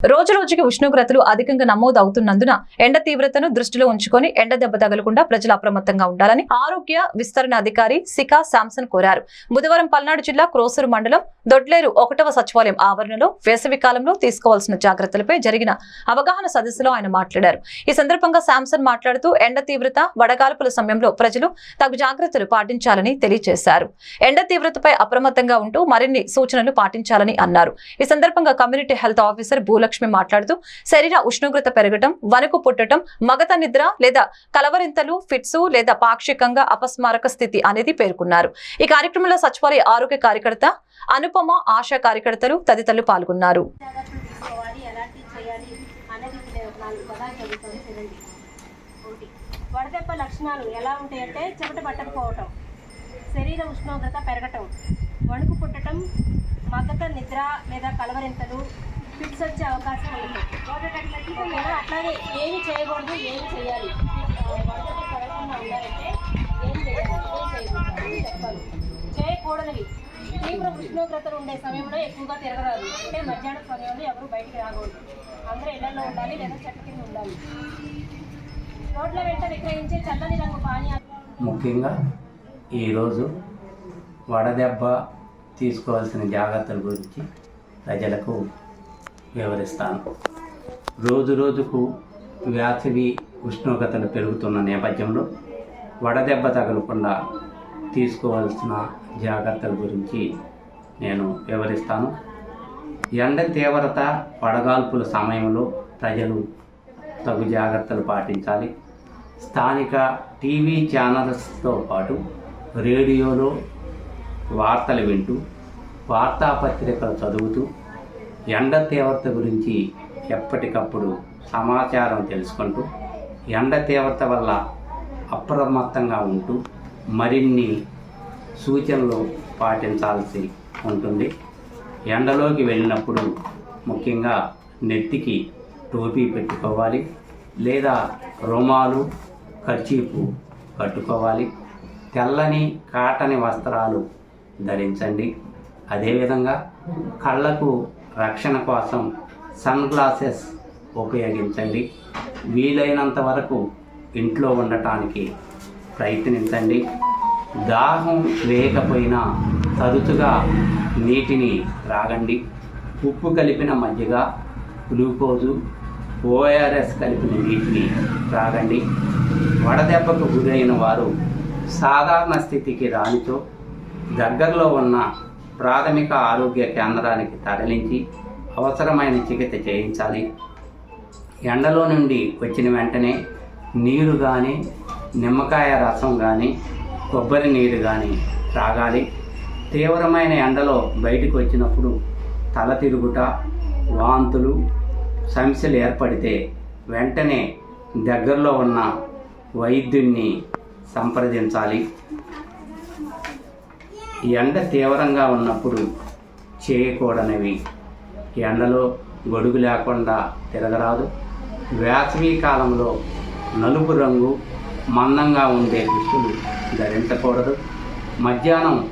రోజు రోజుకి ఉష్ణోగ్రతలు అధికంగా నమోదు అవుతున్నందున ఎండ తీవ్రతను దృష్టిలో ఉంచుకొని ఎండ దెబ్బ తగలకుండా ప్రజలు అప్రమత్తంగా ఉండాలని ఆరోగ్య విస్తరణ అధికారి సికా శాంసన్ కోరారు. బుధవారం పల్నాడు జిల్లా క్రోసూరు మండలం దొడ్లేరు ఒకటవ సచివాలయం ఆవరణలో వేసవి కాలంలో తీసుకోవాల్సిన జాగ్రత్తలపై జరిగిన అవగాహన సదస్సులో ఆయన మాట్లాడారు. ఈ సందర్భంగా శాంసన్ మాట్లాడుతూ ఎండ తీవ్రత వడగాల్పుల సమయంలో ప్రజలు తగు జాగ్రత్తలు పాటించాలని తెలియజేశారు. ఎండ తీవ్రతపై అప్రమత్తంగా ఉంటూ మరిన్ని సూచనలు పాటించాలని అన్నారు. ఈ సందర్భంగా కమ్యూనిటీ హెల్త్ ఆఫీసర్ సుబ్బలక్ష్మి మాట్లాడుతూ శరీర ఉష్ణోగ్రత పెరగటం వణుకు పుట్టడం మగత నిద్ర లేదా కలవరింతలు ఫిట్స్ లేదా పాక్షికంగా అపస్మారక స్థితి అనేది పేర్కొన్నారు. ఈ కార్యక్రమంలో సచివాలయ ఆరోగ్య కార్యకర్త అనుపమ ఆశా కార్యకర్తలు తదితరులు పాల్గొన్నారు. వడదెబ్బ లక్షణాలు ఎలా ఉంటాయంటే చెమట పట్టకపోవటం శరీర ఉష్ణోగ్రత పెరగటం వణుకు పుట్టడం మగత నిద్ర లేదా కలవరింతలు ఫిక్స్ వచ్చే అవకాశం ఉంది. ఓకేనా? అట్లాగే ఏమి చేయకూడదు ఏమి చేయాలి? ఆ, ఉండాలంటే ఏం చేయాలి? చేయకూడదు అని చేయకూడనివి. తీవ్ర ఉష్ణోగ్రతలు ఉండే సమయంలో ఎక్కువగా తిరగరాదు. అంటే మధ్యాహ్నం సమయంలో ఎవరు బయటికి రాకూడదు. అందరూ ఇళ్ళలో ఉండాలి లేదా చెట్ల కింద ఉండాలి. రోడ్ల వెంట విక్రయించే చల్లని రంగు పానీయాలు. ముఖ్యంగా ఈరోజు వడదెబ్బ తీసుకోవాల్సిన జాగ్రత్తల గురించి ప్రజలకు వివరిస్తాను. రోజు రోజుకు వేసవి ఉష్ణోగ్రతలు పెరుగుతున్న నేపథ్యంలో వడదెబ్బ తగలకుండా తీసుకోవాల్సిన జాగ్రత్తల గురించి నేను వివరిస్తాను. ఎండ తీవ్రత వడగాల్పుల సమయంలో ప్రజలు తగు జాగ్రత్తలు పాటించాలి. స్థానిక టీవీ ఛానల్స్తో పాటు రేడియోలో వార్తలు వింటూ వార్తాపత్రికలు చదువుతూ ఎండ తీవ్రత గురించి ఎప్పటికప్పుడు సమాచారం తెలుసుకుంటూ ఎండ తీవ్రత వల్ల అప్రమత్తంగా ఉంటూ మరిన్ని సూచనలు పాటించాల్సి ఉంటుంది. ఎండలోకి వెళ్ళినప్పుడు ముఖ్యంగా నెత్తికి టోపీ పెట్టుకోవాలి లేదా రుమాలు కర్చీపు కట్టుకోవాలి. తెల్లని కాటని వస్త్రాలు ధరించండి. అదేవిధంగా కళ్ళకు రక్షణ కోసం సన్ గ్లాసెస్ ఉపయోగించండి. వీలైనంత వరకు ఇంట్లో ఉండటానికి ప్రయత్నించండి. దాహం వేయకపోయినా తరచుగా నీటిని త్రాగండి. ఉప్పు కలిపిన మజ్జిగ గ్లూకోజు ఓఆర్ఎస్ కలిపిన నీటిని త్రాగండి. వడదెబ్బకు గురైన వారు సాధారణ స్థితికి రానితో దగ్గరలో ఉన్న ప్రాథమిక ఆరోగ్య కేంద్రానికి తరలించి అవసరమైన చికిత్స చేయించాలి. ఎండలో నుండి వచ్చిన వెంటనే నీరు కానీ నిమ్మకాయ రసం కానీ కొబ్బరి నీరు కానీ త్రాగాలి. తీవ్రమైన ఎండలో బయటకు వచ్చినప్పుడు తల తిరుగుట వాంతులు సమస్యలు ఏర్పడితే వెంటనే దగ్గరలో ఉన్న వైద్యుణ్ణి సంప్రదించాలి. ఎండ తీవ్రంగా ఉన్నప్పుడు చేయకూడనివి. ఎండలో గొడుగు లేకుండా తిరగరాదు. వేసవి కాలంలో నలుపు రంగు మందంగా ఉండే దుస్తులు ధరించకూడదు. మధ్యాహ్నం